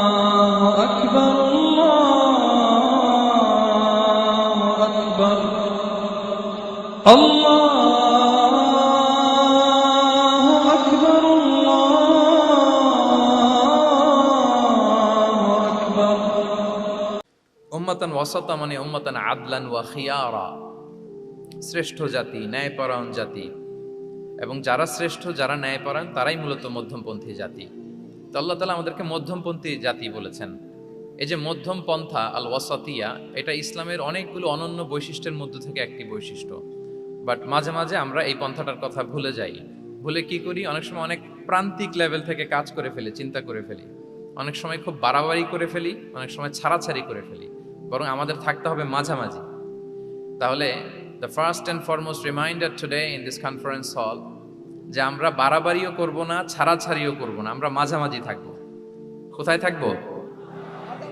الله أكبر الله أكبر الله أكبر الله أكبر উম্মাতান ওয়াসাতা মানে উম্মাতান আদলান ওয়া খিয়ারা শ্রেষ্ঠ জাতি ন্যায়পরায়ণ জাতি এবং যারা শ্রেষ্ঠ, যারা ন্যায়পরায়ণ, তারাই মূলত মধ্যমপন্থী জাতি। তো আল্লাহ তালা আমাদেরকে মধ্যমপন্থী জাতি বলেছেন। এই যে মধ্যম পন্থা আল ওয়াসাতিয়া এটা ইসলামের অনেকগুলো অনন্য বৈশিষ্ট্যের মধ্য থেকে একটি বৈশিষ্ট্য। বাট মাঝে মাঝে আমরা এই পন্থাটার কথা ভুলে যাই। ভুলে কি করি? অনেক সময় অনেক প্রান্তিক লেভেল থেকে কাজ করে ফেলি, চিন্তা করে ফেলি। অনেক সময় খুব বাড়াবাড়ি করে ফেলি, অনেক সময় ছাড়াছাড়ি করে ফেলি। বরং আমাদের থাকতে হবে মাঝামাঝি। তাহলে the first and foremost reminder today in this conference hall যে আমরা বাড়াবাড়িও করব না, ছাড়াছাড়িও করব না, আমরা মাঝামাঝি থাকব। কোথায় থাকব?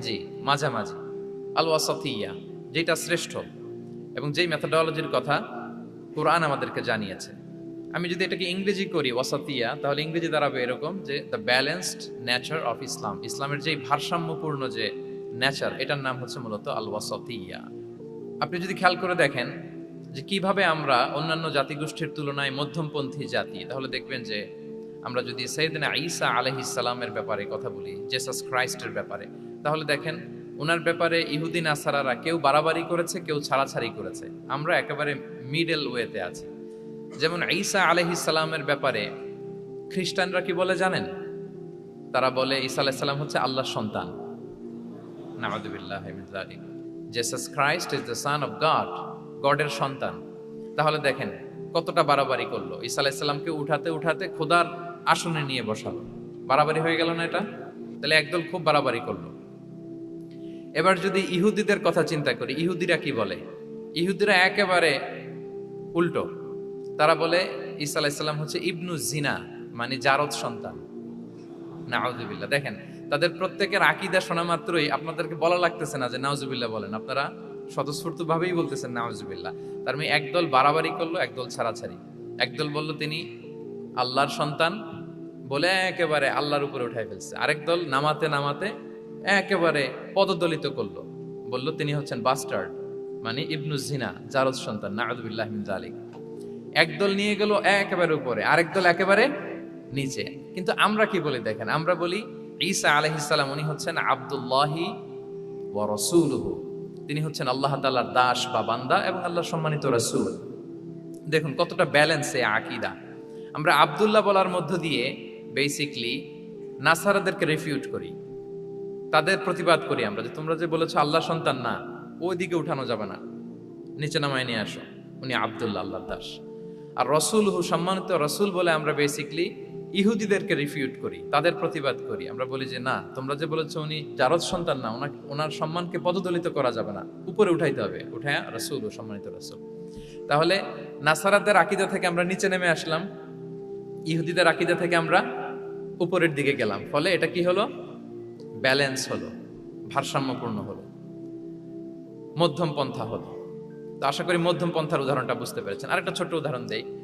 জি, মাঝামাঝি। আল ওয়াসাতিয়া যেটা শ্রেষ্ঠ এবং যেই মেথোডলজির কথা কোরআন আমাদেরকে জানিয়েছে। আমি যদি এটাকে ইংরেজি করি ওয়াসাতিয়া তাহলে ইংরেজি দাঁড়াবে এরকম যে the balanced nature of Islam ইসলামের যেই ভারসাম্যপূর্ণ যে নেচার এটার নাম হচ্ছে মূলত আল ওয়াসাতিয়া আপনি যদি খেয়াল করে দেখেন যে কীভাবে আমরা অন্যান্য জাতিগোষ্ঠীর তুলনায় মধ্যমপন্থী জাতি, তাহলে দেখবেন যে আমরা যদি সৈয়দিনা ঈসা আলহিসাল্লামের ব্যাপারে কথা বলি জেসাস ক্রাইস্টের ব্যাপারে, তাহলে দেখেন ওনার ব্যাপারে ইহুদিন আসারারা কেউ বাড়াবাড়ি করেছে, কেউ ছাড়াছাড়ি করেছে। আমরা একেবারে মিডল ওয়েতে আছি। যেমন ঈসা আলহিসাল্লামের ব্যাপারে খ্রিস্টানরা কি বলে জানেন? তারা বলে ঈসা আলাইসাল্লাম হচ্ছে আল্লাহর সন্তান। নামাদুবিল্লাহ Jesus Christ is the son of God গডের সন্তান। তাহলে দেখেন কতটা বাড়াবাড়ি করল। ঈসা আলাইসাল্লামকে উঠাতে উঠাতে খোদার আসনে নিয়ে বসালো। বাড়াবাড়ি হয়ে গেল না এটা? তাহলে একদল খুব বাড়াবাড়ি করল। এবার যদি ইহুদিদের কথা চিন্তা করি, ইহুদিরা কি বলে? ইহুদিরা একেবারে উল্টো। তারা বলে, ঈসা আলাইসাল্লাম হচ্ছে ইবনু জিনা মানে জারদ সন্তান। নাউজুবিল্লাহ। দেখেন, তাদের প্রত্যেকের আকিদা শোনা মাত্রই আপনাদেরকে বলা লাগতেছে না যে নাউজুবিল্লাহ বলেন। আপনারা স্বতঃস্ফূর্ত ভাবেই বলতেছেন, নাউজুবিল্লাহ। তার মানে একদল বাড়াবাড়ি করল, একদল ছাড়াছাড়ি। একদল বলল, তিনি আল্লাহর সন্তান বলে একেবারে আল্লাহর উপরে উঠাই ফেলছে। আরেক দল নামাতে নামাতে একেবারে পদদলিত করল। বলল, তিনি হচ্ছেন বাস্টার্ড মানে ইবনু জিনা, জারদ সন্তান, নাউজুবিল্লাহ মিন জালিক একদল নিয়ে গেল একেবারে উপরে, আরেক দল একেবারে নিচে। কিন্তু আমরা কি বলি দেখেন, আমরা বলি ঈসা আলহিসাল্লাম উনি হচ্ছেন আবদুল্লাহি ও রসুলহু। তিনি হচ্ছেন আল্লাহ তালার দাস বা বান্দা এবং আল্লাহ সম্মানিত রসুল। দেখুন, কতটা ব্যালেন্স এ আকিদা। আমরা আবদুল্লাহ বলার মধ্য দিয়ে বেসিকলি নাসারাদেরকে রিফিউট করি। তাদের প্রতিবাদ করি আমরা যে তোমরা যে বলেছ আল্লাহ সন্তান না ওই দিকে উঠানো যাবে না। নিচে নামায় নিয়ে আসো। উনি আবদুল্লাহ, আল্লাহর দাস। আর রসুল হু সম্মানিত রসুল বলে আমরা বেসিকলি ইহুদিদেরকে রিফিউট করি তাদের প্রতিবাদ করি। আমরা বলি যে না তোমরা যে বলেছ উনি জারদ সন্তান না ওনাকে ওনার সম্মানকে পদদলিত করা যাবে না। উপরে উঠাইতে হবে উঠায় রসুল ও সম্মানিত রসুল। তাহলে নাসারাদের আকিদা থেকে আমরা নিচে নেমে আসলাম। ইহুদিদের আকিদা থেকে আমরা উপরের দিকে গেলাম। ফলে এটা কি হলো? ব্যালেন্স হলো ভারসাম্যপূর্ণ হলো মধ্যম পন্থা হলো। তো আশা করি মধ্যম পন্থার উদাহরণটা বুঝতে পেরেছেন। আরেকটা ছোট্ট উদাহরণ আহ,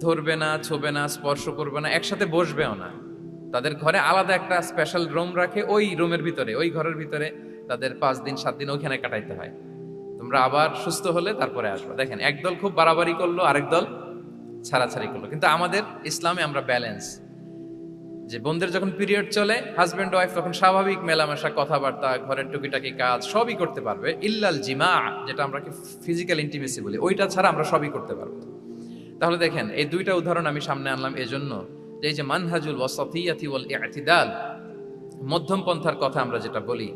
ধরবে না, ছোবে না, স্পর্শ করবে না, একসাথে বসবেও না। তাদের ঘরে আলাদা একটা স্পেশাল রুম রাখে ওই রুমের ভিতরে, ওই ঘরের ভিতরে তাদের পাঁচ দিন, সাত দিন ওইখানে কাটাইতে হয়। তোমরা আবার সুস্থ হলে তারপরে আসবে। দেখেন, একদল খুব বাড়াবাড়ি করল, আরেক দল ছাড়াছাড়ি করল। কিন্তু আমাদের ইসলামে আমরা ব্যালেন্স যে বোনদের যখন পিরিয়ড চলে হাজব্যান্ড ওয়াইফ তখন স্বাভাবিক মেলামেশা, কথাবার্তা, ঘরের টুকিটাকি কাজ, সবই করতে পারবে। ইল্লাল জিমা, যেটা আমরা ফিজিক্যাল ইন্টিমেসি বলি, ওইটা ছাড়া আমরা সবই করতে পারব তাহলে দেখেন, এই দুইটা উদাহরণ আমি সামনে আনলাম এজন্য যে এই যে মানহাজুল ওয়াসাফিয়াতি মধ্যম পন্থার কথা আমরা যেটা বলি,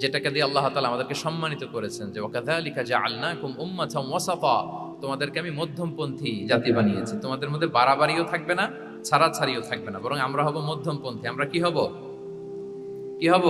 যেটাকে দিয়ে আল্লাহ তালা আমাদেরকে সম্মানিত করেছেন যে, ওয়াকাযালিকা জাআলনাকুম উম্মাতাম ওয়াসাতা তোমাদেরকে আমি মধ্যমপন্থী জাতি বানিয়েছি। তোমাদের মধ্যে বাড়াবাড়িও থাকবে না, ছাড়াছাড়িও থাকবে না, বরং আমরা হব মধ্যমপন্থী। আমরা কি হব? কি হব?